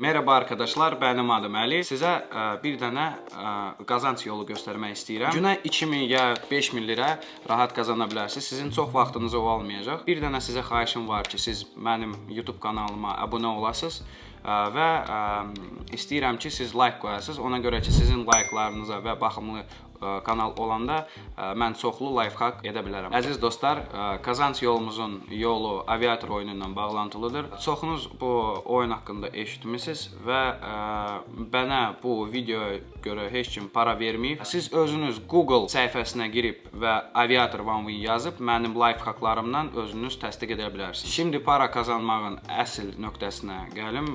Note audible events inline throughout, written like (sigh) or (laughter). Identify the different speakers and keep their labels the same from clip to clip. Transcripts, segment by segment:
Speaker 1: Merhaba arkadaşlar, benim adım Əli. Sizə ə, bir dənə ə, qazanc yolu göstərmək istəyirəm. Günə 2000 ya 5000 lirə rahat qazana bilərsiniz. Sizin çox vaxtınızı o almayacaq. Bir dənə sizə xahişim var ki, siz mənim YouTube kanalıma abunə olasınız ə, və ə, istəyirəm ki, siz like qoyasınız. Ona görə ki, sizin like'larınıza və baxımlı kanal olanda ə, mən çoxlu lifehack edə bilərəm. Əziz dostlar, ə, qazanc yolumuzun yolu aviator oyunu ilə bağlantılıdır. Çoxunuz bu oyun haqqında eşitmisiniz və mənə bu videoya görə heç kim para verməyib. Siz özünüz Google səhifəsinə girib və aviator one win yazıb mənim lifehacklarımdan özünüz təsdiq edə bilərsiniz. Şimdi para qazanmağın əsl nöqtəsinə gəlim.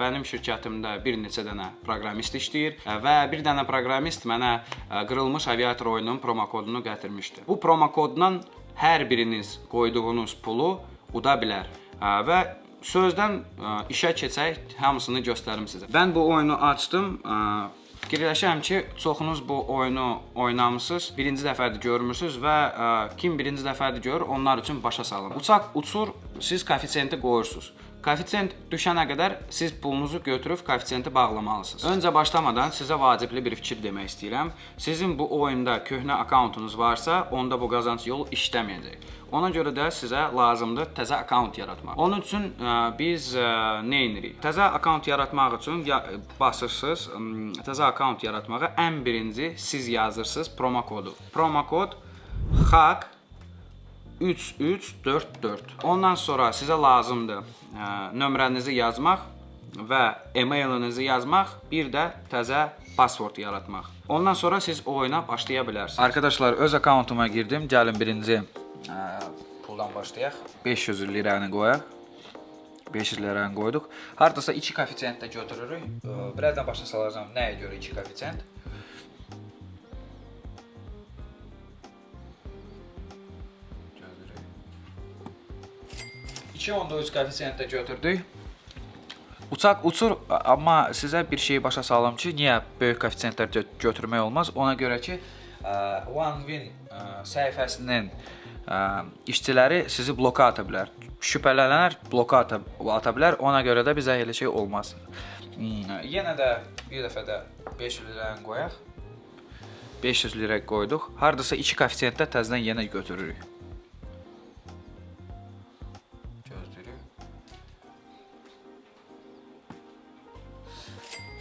Speaker 1: Mənim şirkətimdə bir neçə dənə proqramist işləyir və bir dənə proqramist mənə ə, qırılmış aviator oyununun promo kodunu gətirmişdi. Bu promo kodla hər biriniz qoyduğunuz pulu uda bilər Ə, və sözdən ə, işə keçək, hamısını göstərim sizə. Mən bu oyunu açdım. ə, Fikirləşirəm ki, çoxunuz bu oyunu oynamısınız, birinci dəfədir görmüsüz və ə, kim birinci dəfədir görür, onlar üçün başa salın. Uçaq uçur, siz koeffisienti qoyursunuz. Koeffisient düşənə qədər siz pulunuzu götürüb koeffisienti bağlamalısınız. Öncə başlamadan sizə vacibli bir fikir demək istəyirəm. Sizin bu oyunda köhnə akkauntunuz varsa, onda bu qazanc yolu işləməyəcək. Ona görə də sizə lazımdır təzə akkaunt yaratmaq. Onun üçün ə, biz ə, nə edirik? Təzə akkaunt yaratmaq üçün ya, basırsınız, ım, təzə akkaunt yaratmağa ən birinci siz yazırsınız promo kodu. Promo kod HAK 3344. Ondan sonra sizə lazımdır ə, nömrənizi yazmaq və e-mailinizi yazmaq, bir də təzə password yaratmaq. Ondan sonra siz oyuna başlaya bilərsiniz. Arkadaşlar, öz akkauntuma girdim. Gəlin birinci ə, puldan başlayaq. 500 liranı qoyaq. 500 liranı qoyduq. Hardasa 2 koeffisient də götürürük. Ə, Birazdan başa salacağam nəyə görə 2 koeffisient. 2.3 koeffisiyentdə götürdük. Uçaq uçur, amma sizə bir şey başa salım ki, niyə böyük koeffisiyentlər gö götürmək olmaz? Ona görə ki, ə, OneWin ə, səhifəsinin ə, işçiləri sizi bloka ata bilər. Şübhələnər bloka ata, ata bilər. Ona görə də bizə elə şey olmaz. Hmm, Yenə də bir dəfə də 500 liranı qoyaq. 500 lirə qoyduq. Hardasa 2 koeffisiyentdə təzədən yenə götürürük.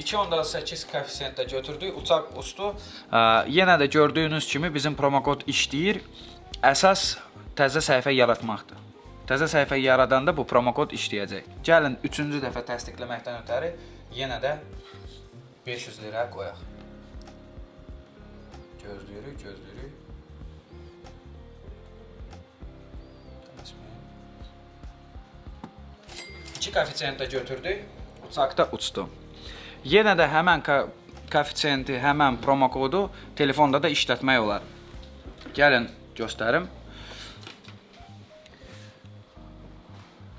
Speaker 1: 2.8 koeffisiyentdə götürdük, uçaq uçdu. Ə, yenə də gördüyünüz kimi bizim promo kod işləyir. Əsas təzə səhifə yaratmaqdır. Təzə səhifə yaradanda bu promo kod işləyəcək. Gəlin 3-cü dəfə təsdiqləməkdən ötəri yenə də 500 lirə qoyaq. Gözləyirik, gözləyirik. 2 koeffisiyentdə götürdük. Uçaqda uçdu. Yenə də həmən ko koeffisiyenti, həmən promo kodu telefonda da işlətmək olar. Gəlin göstərim.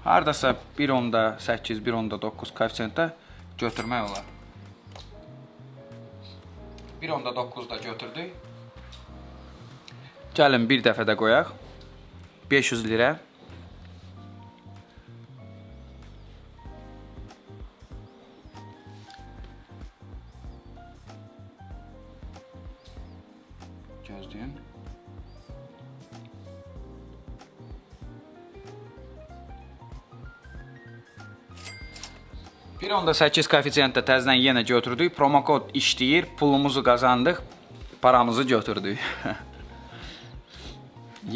Speaker 1: Hardasa 1.8, 1.9 koeffisiyentdə götürmək olar. 1.9-da götürdük. Gəlin bir dəfə də qoyaq. 500 lirə. Gözləyin. Bir onda 8 koeffisiyentdə təzədən yenə götürdük. Promo kod işləyir, pulumuzu qazandıq, paramızı götürdük. (laughs)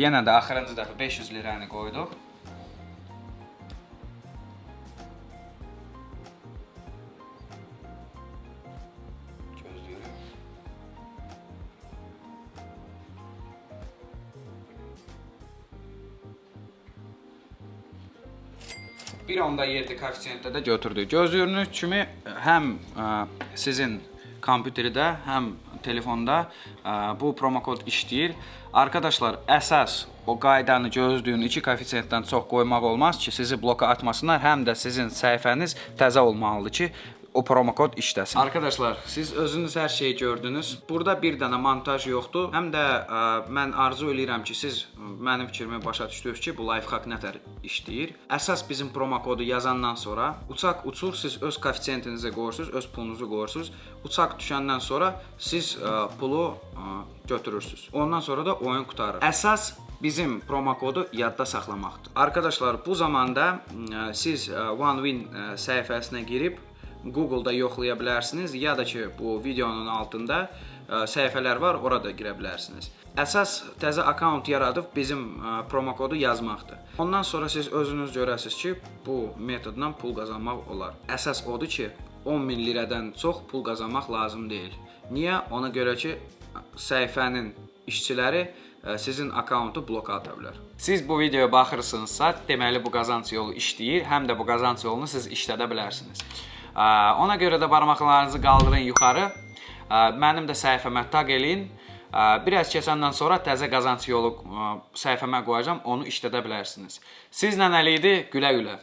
Speaker 1: yenə də axırıncı dəfə 500 liranı qoyduq. Bir onda 7 koeffisiyentdə də götürdük. Gördüyünüz kimi həm ə, sizin kompüterdə, həm telefonda ə, bu promo kod işləyir. Arkadaşlar, əsas o qaydanı gözləyin 2 koeffisiyentdən çox qoymaq olmaz ki, sizi bloka atmasınlar, həm də sizin səhifəniz təzə olmalıdır ki, o promokod işləsin. Arkadaşlar, siz özünüz hər şeyi gördünüz. Burada bir dənə montaj yoxdur. Həm də ə, mən arzu eləyirəm ki, siz mənim fikrimi başa düşdünüz ki, bu lifehack nətər işləyir. Əsas bizim promokodu yazandan sonra uçaq uçur, siz öz koeffisientinizi qoyursunuz, öz pulunuzu qoyursunuz. Uçaq düşəndən sonra siz ə, pulu ə, götürürsüz. Ondan sonra da oyun qutarır. Əsas bizim promokodu yadda saxlamaqdır. Arkadaşlar, bu zamanda ə, siz ə, OneWin ə, səhifəsinə girib Google-da yoxlaya bilərsiniz ya da ki, bu videonun altında ə, səhifələr var, orada girə bilərsiniz. Əsas təzə akkaunt yaradıb bizim ə, promokodu yazmaqdır. Ondan sonra siz özünüz görəsiz ki, bu metodla pul qazanmaq olar. Əsas odur ki, 10 min liradan çox pul qazanmaq lazım deyil. Niyə? Ona görə ki, səhifənin işçiləri ə, sizin akkauntu bloka ata bilər. Siz bu videoya baxırsınızsa, deməli bu qazanc yolu işləyir, həm də bu qazanc yolunu siz işlədə bilərsiniz. Ə, Ona görə də barmaqlarınızı qaldırın yuxarı. Ə, Mənim də səhifəmə taq eləyin. Ə, Bir az keçəndən sonra təzə qazanc yolu ə, səhifəmə qoyacağam, onu işlədə bilərsiniz. Sizlə əli idi, gülə-gülə.